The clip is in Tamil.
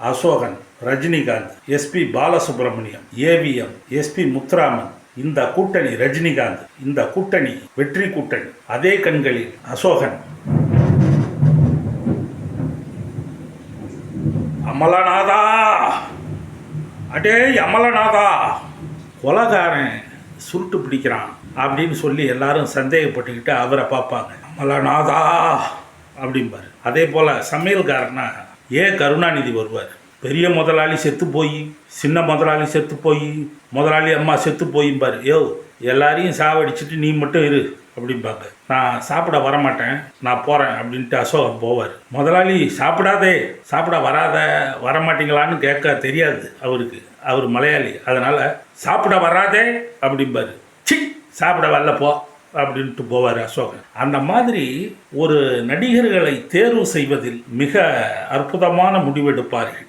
Ashokan Rajinikanth SP Balasubrahmanyam AVM SP Muthuraman இந்த கூட்டணி ரஜினிகாந்த் இந்த கூட்டணி வெற்றி கூட்டணி அதே கண்களில் அசோகன். அமலநாதா! அடே அமலநாதா! கொலகாரன் சுருட்டு பிடிக்கிறான் அப்படின்னு சொல்லி எல்லாரும் சந்தேகப்பட்டுக்கிட்டு அவரை பார்ப்பாங்க. அமலநாதா! அப்படிம்பாரு. அதே போல் சமையல்காரனா ஏன் கருணாநிதி வருவார் பெரிய முதலாளி செத்து போய் சின்ன முதலாளி செத்து போய் முதலாளி அம்மா செத்து போயும்பார். யோ எல்லாரையும் சாவடிச்சிட்டு நீ மட்டும் இரு அப்படிம்பாங்க. நான் சாப்பிட வரமாட்டேன் நான் போகிறேன் அப்படின்ட்டு அசோகம் போவார். முதலாளி சாப்பிடாதே சாப்பிட வராத வரமாட்டீங்களான்னு கேட்க தெரியாது அவருக்கு. அவர் மலையாளி. அதனால் சாப்பிட வராதே அப்படிம்பார். சி சாப்பிட வரல போ. அப்படின்ட்டு போவார் அசோகன். அந்த மாதிரி ஒரு நடிகர்களை தேர்வு செய்வதில் மிக அற்புதமான முடிவெடுப்பார்கள்.